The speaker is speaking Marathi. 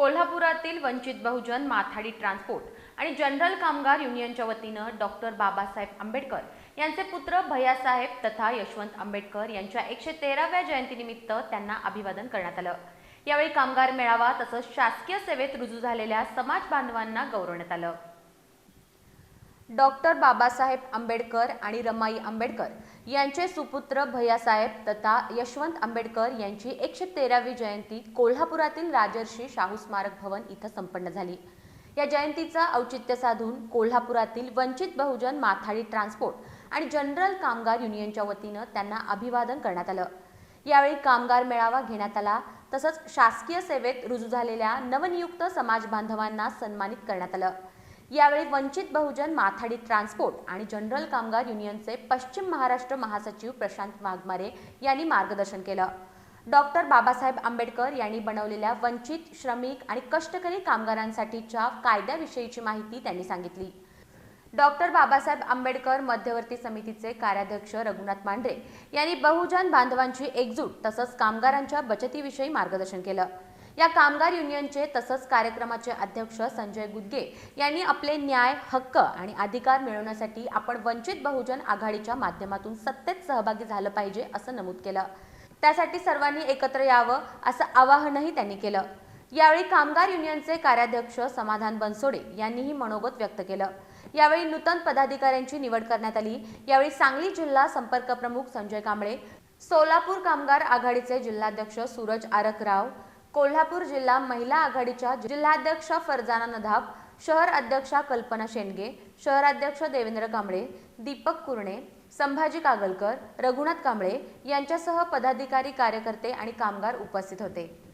कोल्हापुरातील वंचित बहुजन माथाडी ट्रान्सपोर्ट आणि जनरल कामगार युनियनच्या वतीनं डॉक्टर बाबासाहेब आंबेडकर यांचे पुत्र भैयासाहेब तथा यशवंत आंबेडकर यांच्या एकशे तेराव्या जयंतीनिमित्त त्यांना अभिवादन करण्यात आलं. यावेळी कामगार मेळावा तसंच शासकीय सेवेत रुजू झालेल्या समाज बांधवांना गौरवण्यात आलं. डॉक्टर बाबासाहेब आंबेडकर आणि रमाई आंबेडकर यांचे सुपुत्र भैयासाहेब तथा यशवंत आंबेडकर यांची एकशे तेरावी जयंती कोल्हापुरातील राजर्षी शाहू स्मारक भवन इथं संपन्न झाली. या जयंतीचा औचित्य साधून कोल्हापुरातील वंचित बहुजन माथाडी ट्रान्सपोर्ट आणि जनरल कामगार युनियनच्या वतीनं त्यांना अभिवादन करण्यात आलं. यावेळी कामगार मेळावा घेण्यात आला तसंच शासकीय सेवेत रुजू झालेल्या नवनियुक्त समाज बांधवांना सन्मानित करण्यात आलं. यावेळी वंचित बहुजन माथाडी ट्रान्सपोर्ट आणि जनरल कामगार युनियनचे पश्चिम महाराष्ट्र महासचिव प्रशांत वाघमारे यांनी मार्गदर्शन केलं. डॉक्टर बाबासाहेब आंबेडकर यांनी बनवलेल्या वंचित श्रमिक आणि कष्टकरी कामगारांसाठीच्या कायद्याविषयीची माहिती त्यांनी सांगितली. डॉक्टर बाबासाहेब आंबेडकर मध्यवर्ती समितीचे कार्याध्यक्ष रघुनाथ मांढरे यांनी बहुजन बांधवांची एकजूट तसंच कामगारांच्या बचतीविषयी मार्गदर्शन केलं. या कामगार युनियनचे तसंच कार्यक्रमाचे अध्यक्ष संजय गुदगे यांनी आपले न्याय हक्क आणि अधिकार मिळवण्यासाठी आपण वंचित बहुजन आघाडीच्या माध्यमातून सत्तेत सहभागी झालं पाहिजे असं नमूद केलं. त्यासाठी सर्वांनी एकत्र यावं असं आवाहनही त्यांनी केलं. यावेळी कामगार युनियनचे कार्याध्यक्ष समाधान बनसोडे यांनीही मनोगत व्यक्त केलं. यावेळी नूतन पदाधिकाऱ्यांची निवड करण्यात आली. यावेळी सांगली जिल्हा संपर्क प्रमुख संजय कांबळे सोलापूर कामगार आघाडीचे जिल्हाध्यक्ष सूरज आरकराव कोल्हापूर जिल्हा महिला आघाडीच्या जिल्हाध्यक्ष फरजाना नदाब शहर अध्यक्षा कल्पना शेंडगे शहराध्यक्ष देवेंद्र कांबळे दीपक कुरणे संभाजी कागलकर रघुनाथ कांबळे यांच्यासह पदाधिकारी कार्यकर्ते आणि कामगार उपस्थित होते.